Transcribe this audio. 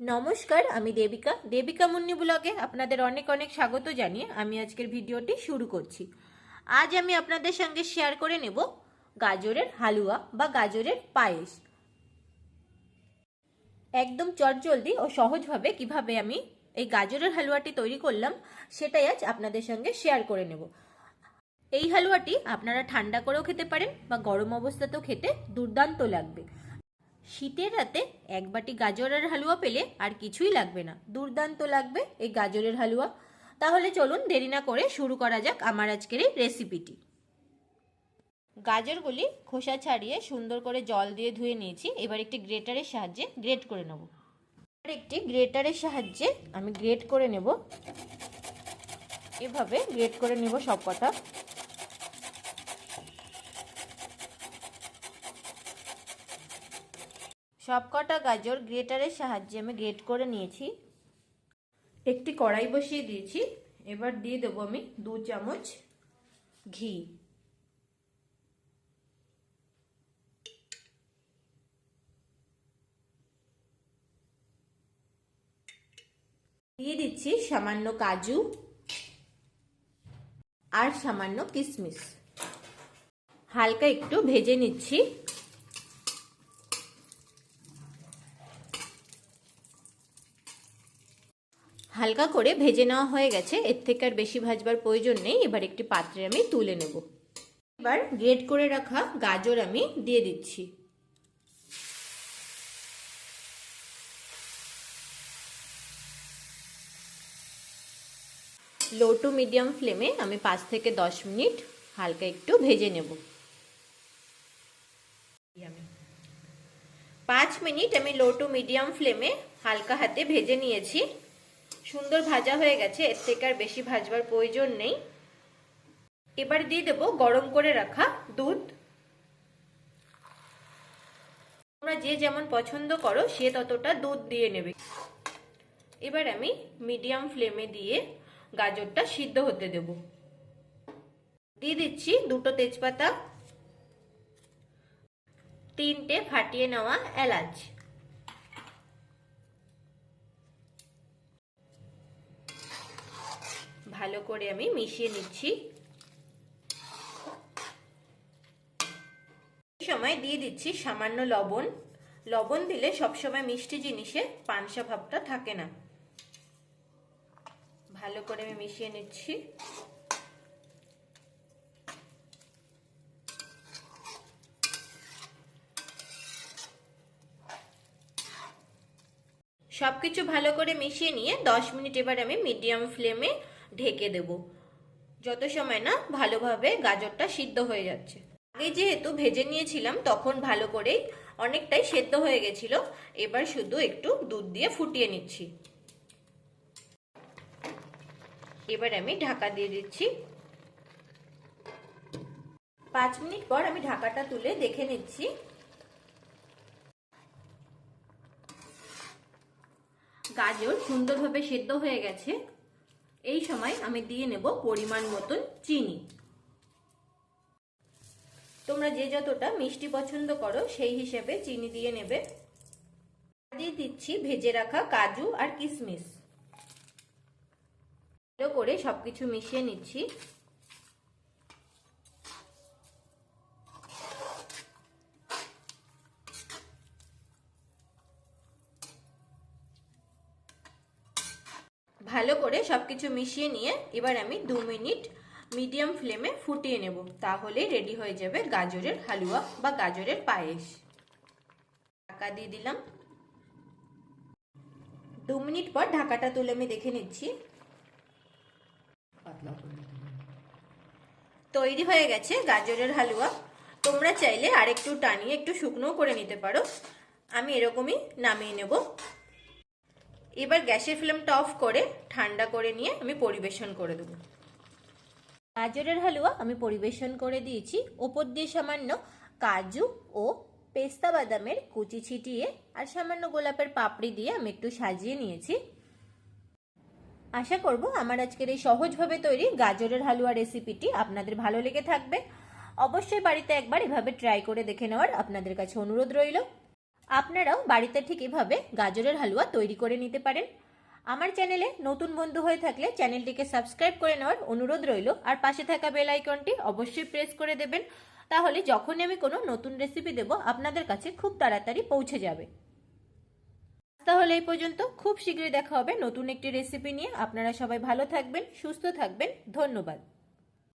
নমস্কার, আমি দেবিকা। দেবিকা মুন্নি ব্লগে আপনাদের অনেক অনেক স্বাগত জানিয়ে আমি আজকের ভিডিওটি শুরু করছি। আজ আমি আপনাদের সঙ্গে শেয়ার করে নেব গাজরের হালুয়া বা গাজরের পায়েস। একদম চটজলদি ও সহজভাবে কীভাবে আমি এই গাজরের হালুয়াটি তৈরি করলাম, সেটাই আজ আপনাদের সঙ্গে শেয়ার করে নেব। এই হালুয়াটি আপনারা ঠান্ডা করেও খেতে পারেন বা গরম অবস্থাতেও খেতে দুর্দান্ত লাগবে। শীতের রাতে এক বাটি গাজরের হালুয়া পেলে আর কিছুই লাগবে না। দুর্দান্ত লাগবে এই গাজরের হালুয়া। তাহলে চলুন দেরি না করে শুরু করা যাক আমার আজকের এই রেসিপিটি। গাজরগুলি খোসা ছাড়িয়ে সুন্দর করে জল দিয়ে ধুয়ে নিয়েছি। এবার একটি গ্রেটারের সাহায্যে গ্রেট করে নেব। এবার একটি গ্রেটারের সাহায্যে আমি গ্রেট করে নেব। এভাবে গ্রেট করে নেব সব কটা সবকটা গাজর গ্রেটারের সাহায্যে আমি গ্রেট করে নিয়েছি। একটি কড়াই বসিয়ে দিয়েছি। এবার দিয়ে দেবো আমি দু চামচ ঘি। দিয়ে দিচ্ছি সামান্য কাজু আর সামান্য কিশমিশ হালকা একটু ভেজে নিচ্ছি। হালকা করে ভেজে নেওয়া হয়ে গেছে। এর থেকে আর বেশি ভাজবার প্রয়োজন নেই। এবার একটি পাত্রে আমি তুলে নেব। এবার গ্রেট করে রাখা গাজর আমি দিয়ে দিচ্ছি। লো টু মিডিয়াম ফ্লেমে আমি পাঁচ থেকে দশ মিনিট হালকা একটু ভেজে নেব। পাঁচ মিনিট আমি লো টু মিডিয়াম ফ্লেমে হালকা হাতে ভেজে নিয়েছি। সুন্দর ভাজা হয়ে গেছে, এর থেকে আর বেশি ভাজবার প্রয়োজন নেই। এবার দিয়ে দেবো গরম করে রাখা দুধ। তোমরা যে যেমন পছন্দ করো, সে ততটা দুধ দিয়ে নেবে। এবার আমি মিডিয়াম ফ্লেমে দিয়ে গাজরটা সিদ্ধ হতে দেব। দিয়ে দিচ্ছি দুটো তেজপাতা, তিনটে ফাটিয়ে নেওয়া এলাচ। ভালো করে আমি মিশিয়ে নিচ্ছি। সময় দিয়ে দিচ্ছি সামান্য লবণ। লবণ দিলে সবসময় মিষ্টি জিনিসে পানসা ভাবটা থাকে না। ভালো করে আমি মিশিয়ে নিচ্ছি। সবকিছু ভালো করে মিশিয়ে নিয়ে দশ মিনিট এবার আমি মিডিয়াম ফ্লেমে ঢেকে দেব। যত সময় না ভালোভাবে গাজরটা সিদ্ধ হয়ে যাচ্ছে। আগে যেহেতু ভেজে নিয়েছিলাম, তখন ভালো করেই অনেকটাই সেদ্ধ হয়ে গেছিল। এবার শুধু একটু দুধ দিয়ে ফুটিয়ে নিচ্ছি। এবার আমি ঢাকা দিয়ে দিচ্ছি। পাঁচ মিনিট পর আমি ঢাকাটা তুলে দেখে নিচ্ছি। গাজর সুন্দরভাবে সেদ্ধ হয়ে গেছে। এই সময় আমি দিয়ে নেব পরিমাণ মতন চিনি। তোমরা যে যতটা মিষ্টি পছন্দ করো, সেই হিসেবে চিনি দিয়ে নেবে। দিয়ে দিচ্ছি ভেজে রাখা কাজু আর কিশমিশ ভালো করে সবকিছু মিশিয়ে নিচ্ছি। ভালো করে সব কিছু মিশিয়ে নিয়ে এবার আমি দু মিনিট মিডিয়াম ফ্লেমে ফুটিয়ে নেব। তাহলে রেডি হয়ে যাবে গাজরের হালুয়া বা গাজরের পায়েস। ঢাকা দিয়ে দিলাম। দু মিনিট পর ঢাকাটা তুলে আমি দেখে নিচ্ছি। তৈরি হয়ে গেছে গাজরের হালুয়া। তোমরা চাইলে আরেকটু টানিয়ে একটু শুকনো করে নিতে পারো। আমি এরকমই নামিয়ে নেব। এবার গ্যাসের ফ্লেমটা অফ করে ঠান্ডা করে নিয়ে আমি পরিবেশন করে দেবো। গাজরের হালুয়া আমি পরিবেশন করে দিয়েছি। ওপর দিয়ে সামান্য কাজু ও পেস্তা বাদামের কুচি ছিটিয়ে আর সামান্য গোলাপের পাপড়ি দিয়ে আমি একটু সাজিয়ে নিয়েছি। আশা করব আমার আজকের এই সহজভাবে তৈরি গাজরের হালুয়া রেসিপিটি আপনাদের ভালো লেগে থাকবে। অবশ্যই বাড়িতে একবার এভাবে ট্রাই করে দেখে নেওয়ার আপনাদের কাছে অনুরোধ রইল। আপনারাও বাড়িতে ঠিক এভাবে গাজরের হালুয়া তৈরি করে নিতে পারেন। আমার চ্যানেলে নতুন বন্ধু হয়ে থাকলে চ্যানেলটিকে সাবস্ক্রাইব করে নেওয়ার অনুরোধ রইল। আর পাশে থাকা বেল আইকনটি অবশ্যই প্রেস করে দেবেন। তাহলে যখনই আমি কোনো নতুন রেসিপি দেব, আপনাদের কাছে খুব তাড়াতাড়ি পৌঁছে যাবে। তাহলে এই পর্যন্ত। খুব শীঘ্রই দেখা হবে নতুন একটি রেসিপি নিয়ে। আপনারা সবাই ভালো থাকবেন, সুস্থ থাকবেন। ধন্যবাদ।